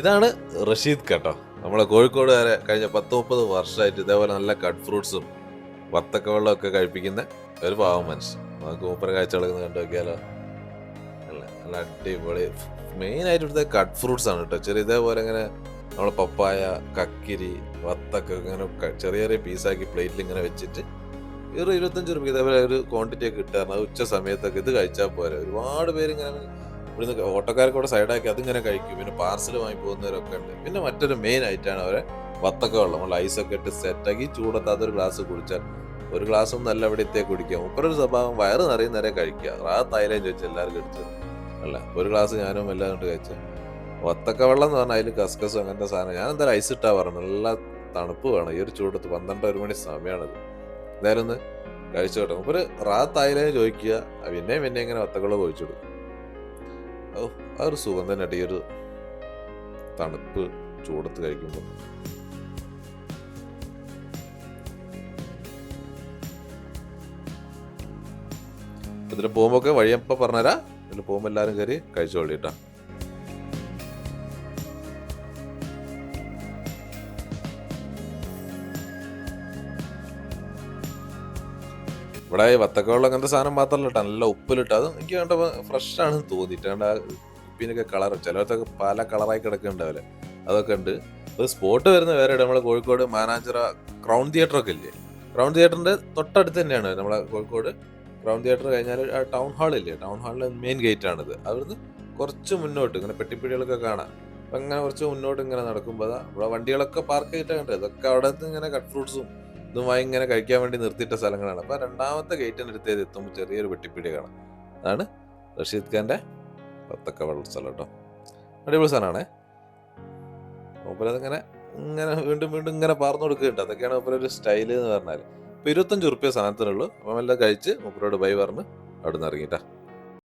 ഇതാണ് റഷീദ് കേട്ടോ. നമ്മളെ കോഴിക്കോട് വരെ കഴിഞ്ഞ പത്ത് മുപ്പത് വർഷമായിട്ട് ഇതേപോലെ നല്ല കട്ട് ഫ്രൂട്ട്സും വത്തക്ക വെള്ളമൊക്കെ കഴിപ്പിക്കുന്ന ഒരു പാവം മനുഷ്യൻ. നമുക്ക് മൂപ്പര കാഴ്ച കളക്കുന്ന കണ്ടു നോക്കിയാലോ അല്ല? നല്ല അടിപൊളി. മെയിൻ ആയിട്ട് ഇവിടുത്തെ കട്ട് ഫ്രൂട്ട്സ് ആണ് കേട്ടോ. ചെറിയ ഇതേപോലെ ഇങ്ങനെ നമ്മളെ പപ്പായ കക്കിരി വത്തക്ക ഇങ്ങനെ ചെറിയ ചെറിയ പീസാക്കി പ്ലേറ്റിൽ ഇങ്ങനെ വെച്ചിട്ട് ഒരു ഇരുപത്തഞ്ച് രൂപ ഇതേപോലെ ഒരു ക്വാണ്ടിറ്റി ഒക്കെ കിട്ടാറുണ്ട് ഉച്ച സമയത്തൊക്കെ ഇത് കഴിച്ചാൽ പോരെ. ഒരുപാട് പേര് ഇങ്ങനെ ഇവിടുന്ന് ഓട്ടോക്കാർക്ക് കൂടെ സൈഡാക്കി അതിങ്ങനെ കഴിക്കും. പിന്നെ പാർസൽ വാങ്ങി പോകുന്നവരൊക്കെ ഉണ്ട്. പിന്നെ മറ്റൊരു മെയിൻ ആയിട്ടാണ് അവരെ വത്തക്ക വെള്ളം. നമ്മൾ ഐസൊക്കെ ഇട്ട് സെറ്റാക്കി ചൂടത്ത് അതൊരു ഗ്ലാസ് കുടിച്ചാൽ ഒരു ഗ്ലാസ് ഒന്നും അല്ല ഇവിടെ കുടിക്കാം കുടിക്കുക മുപ്പരൊരു സ്വഭാവം വയറ് നേരെ കഴിക്കുക. ആ തൈലം ചോദിച്ചാൽ എല്ലാവർക്കും കഴിച്ചത് അല്ല ഒരു ഗ്ലാസ് ഞാനും എല്ലാം കൊണ്ട് കഴിച്ചു. വത്തക്ക വെള്ളം എന്ന് പറഞ്ഞാൽ അതിൽ കസ്കസും അങ്ങനത്തെ സാധനം. ഞാൻ എന്തായാലും ഐസ് ഇട്ടാ പറഞ്ഞു നല്ല തണുപ്പ് വേണം. ഈ ഒരു ചൂടത്ത് പന്ത്രണ്ട് ഒരു മണി സമയമാണത് എന്തായാലും ഒന്ന് കഴിച്ചു കഴിച്ചോട്ടെ. മുപ്പൊരു റാ തൈലം ചോദിക്കുക. പിന്നെ പിന്നെ ഇങ്ങനെ വത്തക്കുള്ള കഴിച്ചു കൊടുക്കും. ഒരു സുഖം തന്നെ ഈ ഒരു തണുപ്പ് ചൂടത്ത് കഴിക്കുമ്പോൾ. ഇതിൽ പോകുമ്പോൾ വഴിയപ്പ പറഞ്ഞുതരാം ഇതിൽ പോകുമ്പോൾ എല്ലാവരും കയറി കഴിച്ചോളി ഇവിടെ വത്തക്കവെള്ളം അങ്ങനത്തെ സാധനം മാത്രമല്ല കേട്ടോ. നല്ല ഉപ്പിലിട്ട് അത് എനിക്ക് വേണ്ടപ്പോൾ ഫ്രഷ് ആണ് തോന്നിയിട്ട് ആ ഉപ്പിനൊക്കെ കളർ ചിലർക്കൊക്കെ പല കളറായി കിടക്കുന്നുണ്ടാവില്ലേ അതൊക്കെ ഉണ്ട്. ഒരു സ്പോട്ട് വരുന്ന വേറെ നമ്മൾ കോഴിക്കോട് മാനാഞ്ചിറ ക്രൗൺ തിയേറ്റർ ഒക്കെ ഇല്ലേ? ക്രൗൺ തിയേറ്ററിന്റെ തൊട്ടടുത്ത് തന്നെയാണ് നമ്മളെ കോഴിക്കോട്. ക്രൗൺ തിയേറ്റർ കഴിഞ്ഞാൽ ടൗൺ ഹാൾ ഇല്ലേ? ടൗൺ ഹാളിലെ മെയിൻ ഗേറ്റ് ആണിത്. അവിടുന്ന് കുറച്ച് മുന്നോട്ട് ഇങ്ങനെ പെട്ടിപ്പിടികളൊക്കെ കാണാം. അപ്പം അങ്ങനെ കുറച്ച് മുന്നോട്ട് ഇങ്ങനെ നടക്കുമ്പോൾ അതാ ഇവിടെ വണ്ടികളൊക്കെ പാർക്ക് ചെയ്തിട്ടാണ് ഇതൊക്കെ അവിടെ നിന്ന് ഇങ്ങനെ കട്ട് ഫ്രൂട്ട്സും ഇതുമായി ഇങ്ങനെ കഴിക്കാൻ വേണ്ടി നിർത്തിയിട്ട സ്ഥലങ്ങളാണ്. അപ്പൊ രണ്ടാമത്തെ ഗേറ്റിന് അടുത്ത് എത്തുമ്പോൾ ചെറിയൊരു വെട്ടിപ്പിടി കാണാം. അതാണ് റഷീദ് ഖാന്റെ പത്തക്ക വെള്ള സ്ഥലം കേട്ടോ. അടിപൊളി സ്ഥലമാണേ. മൂപ്പരതിങ്ങനെ ഇങ്ങനെ വീണ്ടും വീണ്ടും ഇങ്ങനെ പറഞ്ഞു കൊടുക്കുന്നുണ്ട്. അതൊക്കെയാണ് മൂപ്പര ഒരു സ്റ്റൈൽ എന്ന് പറഞ്ഞാൽ ഇപ്പൊ ഇരുപത്തഞ്ച് ഉറുപ്പ്യ സാധനത്തിനുള്ളൂ. അപ്പം എല്ലാം കഴിച്ച് മൂപ്പരോട് ബൈ പറഞ്ഞ് അവിടെ നിന്ന് ഇറങ്ങിട്ടാ